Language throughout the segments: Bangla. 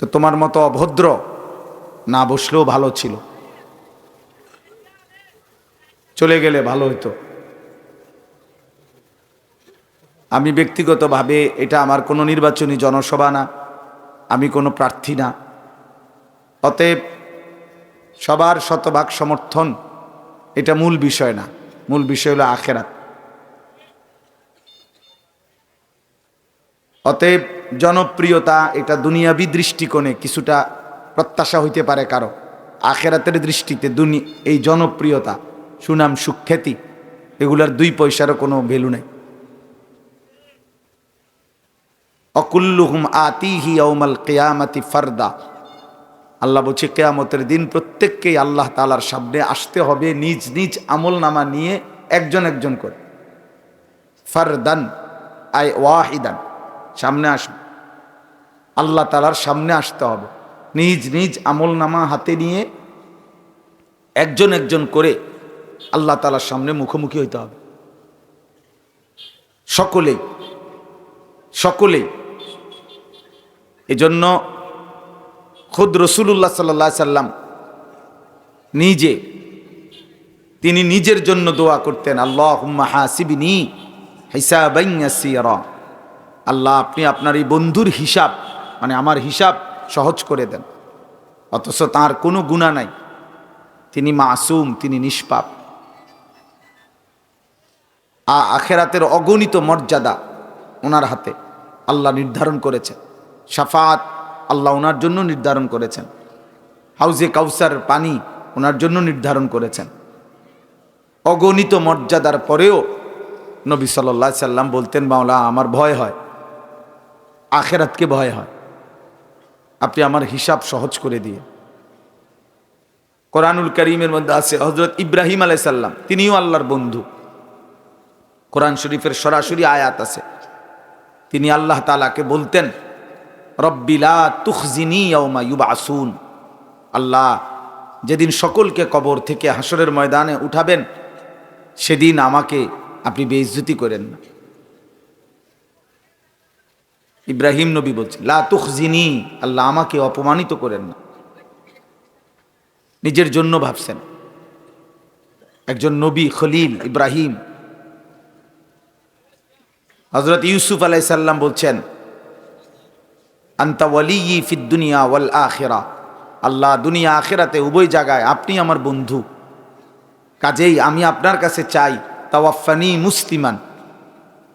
তো তোমার মতো অভদ্র না বসলেও ভালো ছিল। চলে গেলে ভালো হতো আমি ব্যক্তিগতভাবে এটা আমার কোনো নির্বাচনী জনসভা না, আমি কোনো প্রার্থী না। অতএব সবার শতভাগ সমর্থন এটা মূল বিষয় না, মূল বিষয় হলো আখেরাত। অতএব জনপ্রিয়তা এটা দুনিয়াবি দৃষ্টিকোণে কিছুটা প্রত্যাশা হইতে পারে কারও। আখেরাতের দৃষ্টিতে দুনি, এই জনপ্রিয়তা, সুনাম, সুখ্যাতি, এগুলার দুই পয়সারও কোনো ভ্যালু নেই। অকুল্লুহুম আতিহি অমাল কেয়ামাতি ফারদা। আল্লাহ বলছে, কেয়ামতের দিন প্রত্যেককেই আল্লাহ তালার সামনে আসতে হবে, নিজ নিজ আমল নামা নিয়ে একজন একজন করে। ফারদান আই ওয়াহিদান। সামনে আস, আল্লাহ তালার সামনে আসতে হবে। নিজ নিজ আমল নামা হাতে নিয়ে একজন একজন করে আল্লাহ তালার সামনে মুখোমুখি হইতে হবে। সকলেই সকলেই এজন্য খুদ রসুল্লাহ সাল্লা সাল্লাম নিজে, তিনি নিজের জন্য দোয়া করতেন আল্লাহ হাসিবিনি হিসাবাইয়াসিরা আল্লাহ আপনি আপনার এই বন্ধুর হিসাব মানে আমার হিসাব সহজ করে দেন। অথচ তার কোনো গুণা নাই। তিনি মাসুম, তিনি নিষ্পাপ। আ আখেরাতের অগণিত মর্যাদা ওনার হাতে আল্লাহ নির্ধারণ করেছেন। সাফাত আল্লাহ ওনার জন্য নির্ধারণ করেছেন। হাউজে কাউসার পানি ওনার জন্য নির্ধারণ করেছেন। অগণিত মর্যাদার পরেও নবী সাল্লা সাল্লাম বলতেন, মাওলা, আমার ভয় হয়। আখেরাতকে ভয় হয়। আপনি আমার হিসাব সহজ করে দিয়ে। কোরআনুল করিমের মধ্যে আছে হজরত ইব্রাহিম আলাইসাল্লাম তিনিও আল্লাহর বন্ধু। কোরআন শরীফের সরাসরি আয়াত আছে। তিনি আল্লাহ তালাকে বলতেন রব্বিলা তুখজিনি আসুন আল্লাহ, যেদিন সকলকে কবর থেকে হাসরের ময়দানে উঠাবেন, সেদিন আমাকে আপনি বেইজ্জতি করেন না। ইব্রাহিম নবী বলছে লা তুখজিনি, আল্লাহ আমাকে অপমানিত করেন না। নিজের জন্য ভাবছেন। একজন নবী, খলিল, ইব্রাহিম। হজরত ইউসুফ আলাইসাল্লাম বলছেন, আন্তা ওয়ালি ফিদ দুনিয়া ওয়াল আখেরা। আল্লাহ দুনিয়া আখেরাতে উভয় জায়গায় আপনি আমার বন্ধু। কাজেই আমি আপনার কাছে চাই তাওয়াফানি মুসলিমান।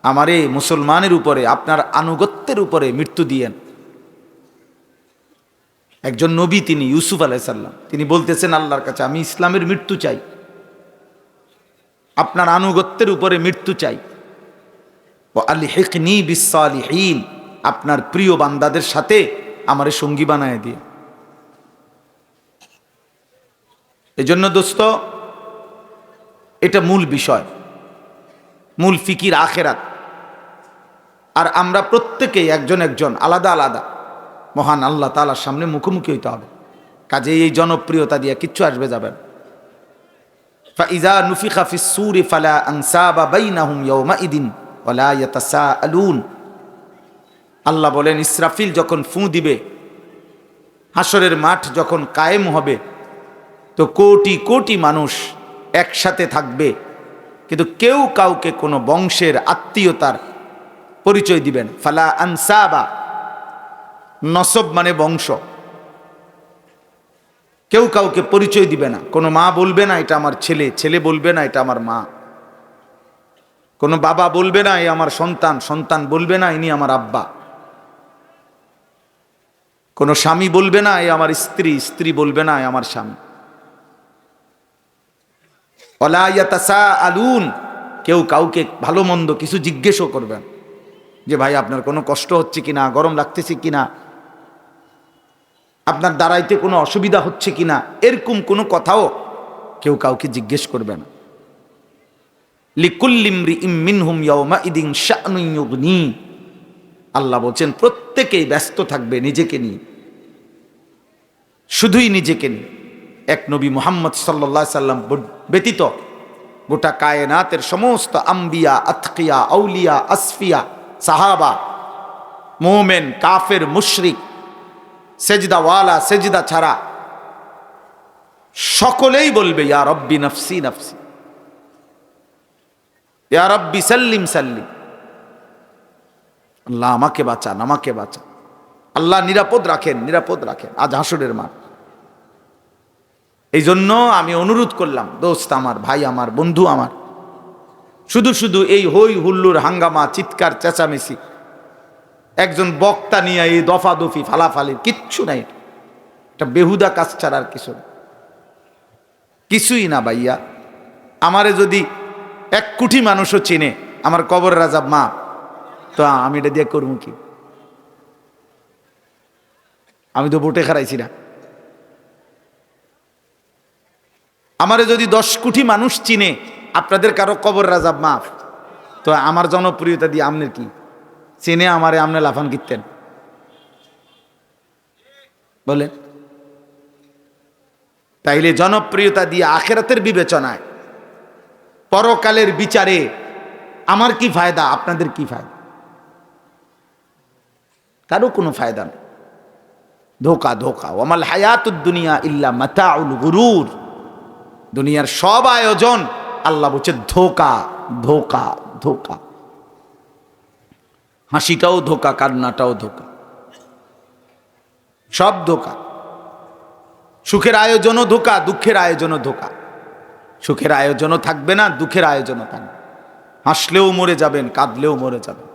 আমারে মুসলমানের উপরে, আপনার আনুগত্যের উপরে মৃত্যু দিয়েন। একজন নবী তিনি, ইউসুফ আলাইসাল্লাম তিনি বলতেছেন আল্লাহর কাছে, আমি ইসলামের মৃত্যু চাই। আপনার আনুগত্যের উপরে মৃত্যু চাই। ও আলি হেকনি বিসালিহীন আপনার প্রিয় বান্দাদের সাথে আমারে সঙ্গী বানায় দিয়ে। এজন্য দোস্ত, এটা মূল বিষয়। মূল ফিকির আখেরাত। আর আমরা প্রত্যেকেই একজন একজন, আলাদা আলাদা। মহান আল্লাহ তালার সামনে মুখোমুখি হইতে হবে। কাজে এই জনপ্রিয়তা দিয়ে কিচ্ছু আসবে যাবেন ফাইজা নুফিখা সুরি ফালা আনসাবা বাইনাহুম ইয়াউমাইদিন ওয়ালা ইয়াতাসাআলুন। আল্লাহ বলেন, ইসরাফিল যখন ফু দিবে হাসরের মাঠ যখন কায়েম হবে, তো কোটি কোটি মানুষ একসাথে থাকবে। কিন্তু কেউ কাউকে কোনো বংশের আত্মীয়তার পরিচয় দিবেন। ফালা আনসাবা। নসব মানে বংশ। কেউ কাউকে পরিচয় দিবে না। কোনো মা বলবে না, এটা আমার ছেলে। ছেলে বলবে না, এটা আমার মা। কোনো বাবা বলবে না, এ আমার সন্তান। সন্তান বলবে না, ইনি আমার আব্বা। কোনো স্বামী বলবে না, এ আমার স্ত্রী। স্ত্রী বলবে না, এ আমার স্বামী। অলা অলায়াতাসা আলুন কেউ কাউকে ভালো মন্দ কিছু জিজ্ঞেসও করবেন যে ভাই আপনার কোনো কষ্ট হচ্ছে কিনা, গরম লাগতেছে কিনা, আপনার দাঁড়াইতে কোনো অসুবিধা হচ্ছে কিনা, এরকম কোনো কথাও কেউ কাউকে জিজ্ঞেস করবে না। লিকুল্লিমরি ইমিনহুম ইয়মা ইদিন শাহনুনি আল্লাহ বলছেন, প্রত্যেকেই ব্যস্ত থাকবে নিজেকে নিয়ে। শুধুই নিজেকে নিয়ে। এক নবী মোহাম্মদ সাল্লা সাল্লাম ব্যতীত গোটা কায়নাতের সমস্ত আম্বিয়া, আতকিয়া, আউলিয়া, আসফিয়া সাহাবা, মোমেন, কাফের, মুশরিক সেজদাওয়ালা সেজদা ছাড়া সকলেই বলবে, ইয়া রব্বি নফসি নফসি। ইয়া রব্বি সাল্লিম সাল্লিম। আল্লাহ আমাকে বাঁচান আমাকে বাঁচান। আল্লাহ নিরাপদ রাখেন নিরাপদ রাখেন। আজ হাসুরের মাঠ। এই জন্য আমি অনুরোধ করলাম, দোস্ত আমার, ভাই আমার, বন্ধু আমার শুধু শুধু এই হই হুল্লুর হাঙ্গামা, চিৎকার, চেঁচামেচি। একজন বক্তা নিয়ে এই দফা দফি ফালাফালি কিচ্ছু নাই। এটা বেহুদা কাজ ছাড়া আর কিছু না। কিছুই না ভাইয়া। আমারে যদি এক কোটি মানুষও চিনে, আমার কবর রাজা মা, তো আমি এটা দিয়ে করব কি? আমি তো ভোটে খারাইছি না। আমারে যদি দশ কোটি মানুষ চিনে আপনাদের কারও কবর রাজাব মাফ। তো আমার জনপ্রিয়তা দিয়ে আমনের কি? চিনে আমারে আমনে লাফান কিনতেন বলে তাইলে জনপ্রিয়তা দিয়ে আখেরাতের বিবেচনায় পরকালের বিচারে আমার কি ফায়দা, আপনাদের কি ফায়দা? কারও কোনো ফায়দা নেই। ধোকা ধোকা। ওমাল হায়াতুদ দুনিয়া ইল্লা মাতাউল গুরুর। দুনিয়ার সব আয়োজন আল্লাহ বলছে, ধোকা ধোকা ধোকা। হাসিটাও ধোকা, কান্নাটাও ধোকা। সব ধোকা। সুখের আয়োজনও ধোকা, দুঃখের আয়োজনও ধোকা। সুখের আয়োজনও থাকবে না, দুঃখের আয়োজনও থাকবে হাসলেও মরে যাবেন, কাঁদলেও মরে যাবেন।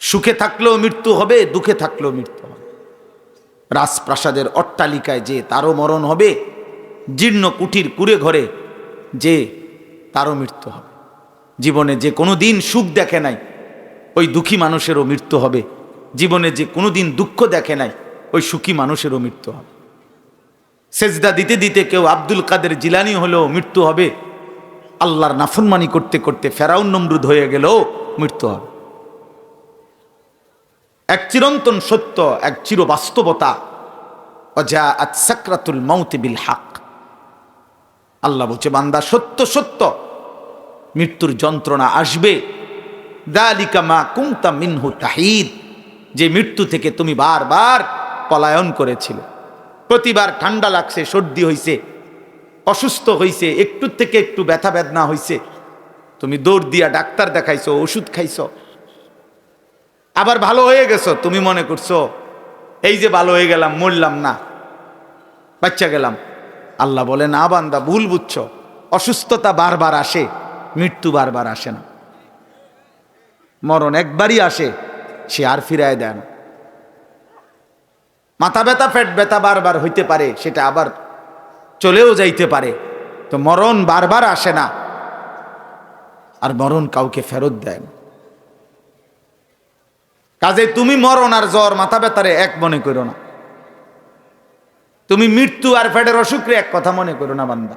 সুখে থাকলেও মৃত্যু হবে, দুঃখে থাকলেও মৃত্যু হবে। রাজপ্রাসাদের অট্টালিকায় যে তারও মরণ হবে, জীর্ণ কুটির কুড়ে ঘরে যে তারও মৃত্যু হবে। জীবনে যে কোনো দিন সুখ দেখে নাই, ওই দুঃখী মানুষেরও মৃত্যু হবে। জীবনে যে কোনো দিন দুঃখ দেখে নাই, ওই সুখী মানুষেরও মৃত্যু হবে। সেজদা দিতে দিতে কেউ আব্দুল কাদের জিলানি হলেও মৃত্যু হবে। আল্লাহর নাফরমানি করতে করতে ফেরাউন নমরুদ হয়ে গেলেও মৃত্যু হবে। এক চিরন্তন সত্য, এক চির বাস্তবতা অজা আত সাকরাতুল মাউতে বিল হাক। আল্লাহ বলছে, বান্দা, সত্য সত্য। মৃত্যুর যন্ত্রণা আসবে। দালিকা মা কুমতা মিনহু তাহিদ। যে মৃত্যু থেকে তুমি বারবার পলায়ন করেছিলে। প্রতিবার ঠান্ডা লাগছে, সর্দি হইছে, অসুস্থ হইছে, একটু থেকে একটু ব্যথা বেদনা হইছে। তুমি দৌড় দিয়া ডাক্তার দেখাইছো, ওষুধ খাইছ। আবার ভালো হয়ে গেছো, তুমি মনে করছ, এই যে ভালো হয়ে গেলাম, মরলাম না, বাচ্চা গেলাম। আল্লাহ বলে না বান্দা, ভুল বুঝছ। অসুস্থতা বারবার আসে, মৃত্যু বারবার আসে না। মরণ একবারই আসে, সে আর ফিরায় দেয় না। মাথা ব্যথা, পেট ব্যথা বারবার হইতে পারে, সেটা আবার চলেও যাইতে পারে। তো মরণ বারবার আসে না। আর মরণ কাউকে ফেরত দেয় না। কাজে তুমি মরণ আর জ্বর, মাথা ব্যথারে এক মনে করো না। তুমি মৃত্যু আর ফেটের অসুখরে এক কথা মনে করো না, বান্দা।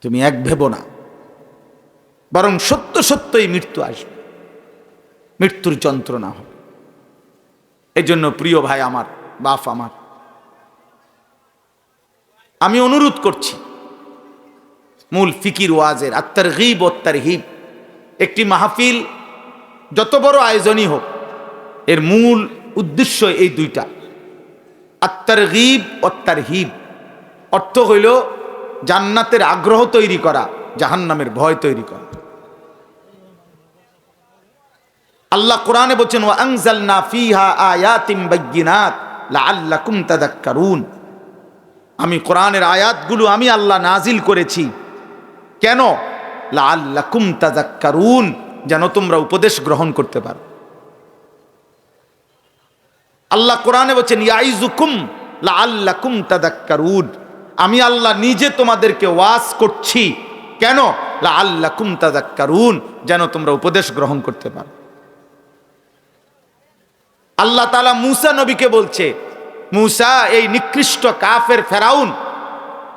তুমি এক ভেবো না। বরং সত্য সত্যই মৃত্যু আসবে। মৃত্যুর যন্ত্রণা হবে। এই জন্য প্রিয় ভাই আমার, বাপ আমার, আমি অনুরোধ করছি, মূল ফিকির ওয়াজের আত্মার হিব অত্যার হিব একটি মাহফিল যত বড় আয়োজনই হোক, এর মূল উদ্দেশ্য এই দুইটা। আত্মার হিব অত্যার হিব অর্থ হইল জান্নাতের আগ্রহ তৈরি করা, জাহান্নামের ভয় তৈরি করা। আল্লাহ কোরআনে বলছেন বাইয়িনাত লাআল্লাকুম তাদাক্কারুন আমি কোরআনের আয়াতগুলো আমি আল্লাহ নাজিল করেছি। কেন? লাআল্লাকুম তাদাক্কারুন যেন তোমরা উপদেশ গ্রহণ করতে পারো। আল্লাহ কোরআনে বলছেন ইয়াইজুকুম লাআল্লাকুম তাদাক্কারুন। আমি আল্লাহ নিজে তোমাদেরকে ওয়াজ করছি। কেন? লা লাআল্লাকুম তাদাক্কারুন, যেন তোমরা উপদেশ গ্রহণ করতে পারো। আল্লাহ তালা মুসা নবীকে বলছে, মুসা, এই নিকৃষ্ট কাফের ফেরাউন,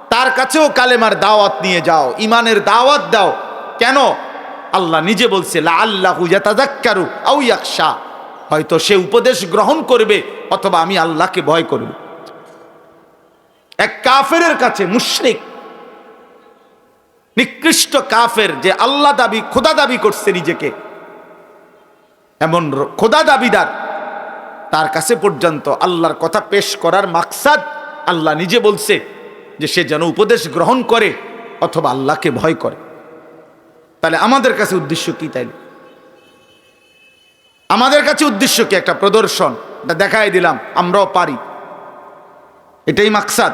তার কাছেও কালেমার দাওয়াত নিয়ে যাও ইমানের দাওয়াত দাও। কেন? আল্লাহ নিজে বলছে লা আল্লাহু ইয়াতাযাক্কারু আও ইয়াখশা। হয়তো সে উপদেশ গ্রহণ করবে অথবা আমি আল্লাহকে ভয় করব। এক কাফের কাছে মুশরিক, নিকৃষ্ট কাফের যে আল্লাহ দাবি, খোদা দাবি করছে নিজেকে, এমন খোদা দাবিদার, তার কাছে পর্যন্ত আল্লাহর কথা পেশ করার মাকসাদ আল্লাহ নিজে বলছে যে সে যেন উপদেশ গ্রহণ করে অথবা আল্লাহকে ভয় করে। তাহলে আমাদের কাছে উদ্দেশ্য কি তাইলে? আমাদের কাছে উদ্দেশ্য কি? একটা প্রদর্শন। দেখাই দিলাম, আমরাও পারি। এটাই মাকসাদ।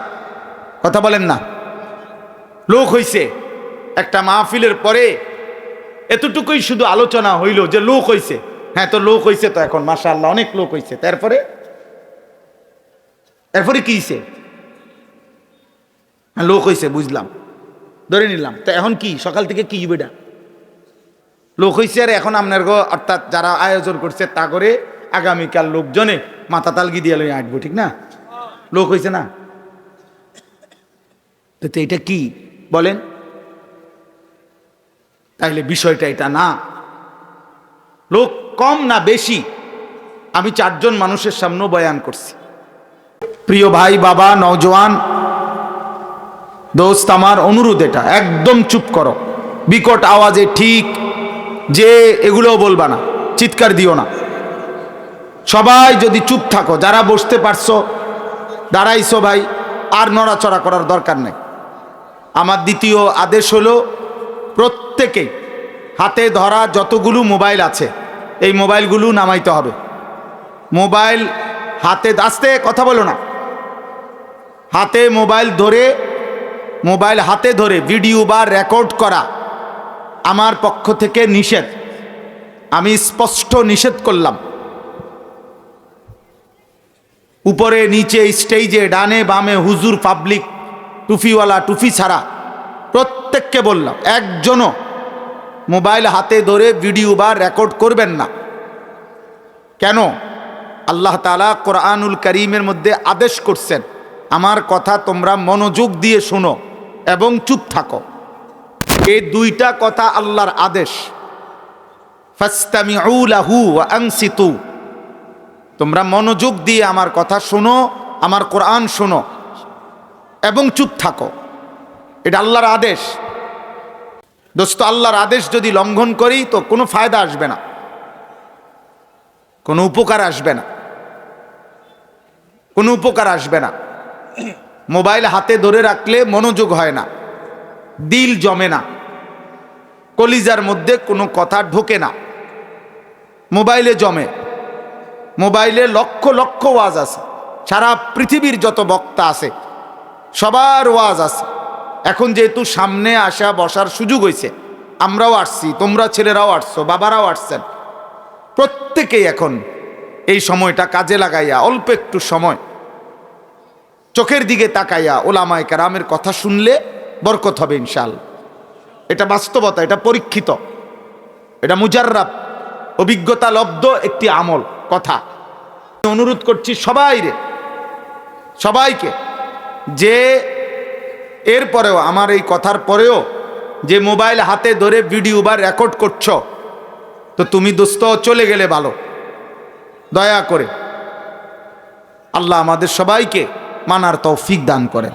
কথা বলেন না। লোক হইছে। একটা মাহফিলের পরে এতটুকুই শুধু আলোচনা হইল যে লোক হইছে। হ্যাঁ তো লোক হইছে তো এখন মাসা আল্লাহ অনেক লোক হইছে। তারপরে? এরপরে কি হইছে? হ্যাঁ লোক হইছে, বুঝলাম। ধরে নিলাম। তো এখন কি? সকাল থেকে কি বেটা লোক হইছে আর এখন আপনার অর্থাৎ যারা আয়োজন করছে তা করে আগামীকাল লোকজনে মাথা তালগি দিয়ে লই আঁটবো ঠিক না? লোক হইছে না? তো তো এটা কি? বলেন। তাইলে বিষয়টা এটা না। লোক কম না বেশি? আমি চারজন মানুষের সামনে বয়ান করছি। প্রিয় ভাই, বাবা, নওজোয়ান, দোস্ত, আমার অনুরোধ এটা। একদম চুপ করো। বিকট আওয়াজে ঠিক যে এগুলোও বলবা না, চিৎকার দিও না। সবাই যদি চুপ থাকো, যারা বসতে পারছ, দাঁড়াইছো ভাই, আর নড়াচড়া করার দরকার নেই। আমার দ্বিতীয় আদেশ হলো, প্রত্যেকে হাতে ধরা যতগুলো মোবাইল আছে, এই মোবাইলগুলো নামাইতে হবে। মোবাইল হাতে, আস্তে কথা বলো না। হাতে মোবাইল ধরে, মোবাইল হাতে ধরে ভিডিও বা রেকর্ড করা আমার পক্ষ থেকে নিষেধ। আমি স্পষ্ট নিষেধ করলাম। উপরে, নিচে, স্টেজে, ডানে, বামে, হুজুর, পাবলিক, টুফিওয়ালা, টুফি ছাড়া প্রত্যেককে বললাম, একজনও মোবাইল হাতে ধরে ভিডিও বা রেকর্ড করবেন না। কেন? আল্লাহ তালা কোরআনুল করিমের মধ্যে আদেশ করছেন, আমার কথা তোমরা মনোযোগ দিয়ে শোনো এবং চুপ থাকো। এই দুইটা কথা আল্লাহর আদেশ। তোমরা মনোযোগ দিয়ে আমার কথা শোনো, আমার কোরআন শোনো এবং চুপ থাকো। এটা আল্লাহর আদেশ। দোস্ত, আল্লাহর আদেশ যদি লঙ্ঘন করি তো কোনো ফায়দা আসবে না। কোনো উপকার আসবে না। কোনো উপকার আসবে না। মোবাইল হাতে ধরে রাখলে মনোযোগ হয় না। দিল জমে না। কলিজার মধ্যে কোনো কথা ঢোকে না। মোবাইলে জমে। মোবাইলে লক্ষ লক্ষ ওয়াজ আছে। সারা পৃথিবীর যত বক্তা আছে, সবার ওয়াজ আছে। এখন যেহেতু সামনে আসা বসার সুযোগ হয়েছে, আমরাও আসছি, তোমরা ছেলেরাও আসছো, বাবারাও আসছেন। প্রত্যেকেই এখন এই সময়টা কাজে লাগাইয়া, অল্প একটু সময় চোখের দিকে তাকাইয়া ওলামায় কারামের কথা শুনলে বরকত হবে ইনশাল এটা বাস্তবতা, এটা পরীক্ষিত। এটা মুজাররাব। অভিজ্ঞতা লব্ধ একটি আমল, কথা। অনুরোধ করছি সবাই রে, সবাইকে, যে এরপরেও আমার এই কথার পরেও, যে মোবাইল হাতে ধরে ভিডিও বা রেকর্ড করছ, তো তুমি দোস্ত চলে গেলে ভালো। দয়া করে। আল্লাহ আমাদের সবাইকে মানার তৌফিক দান করেন।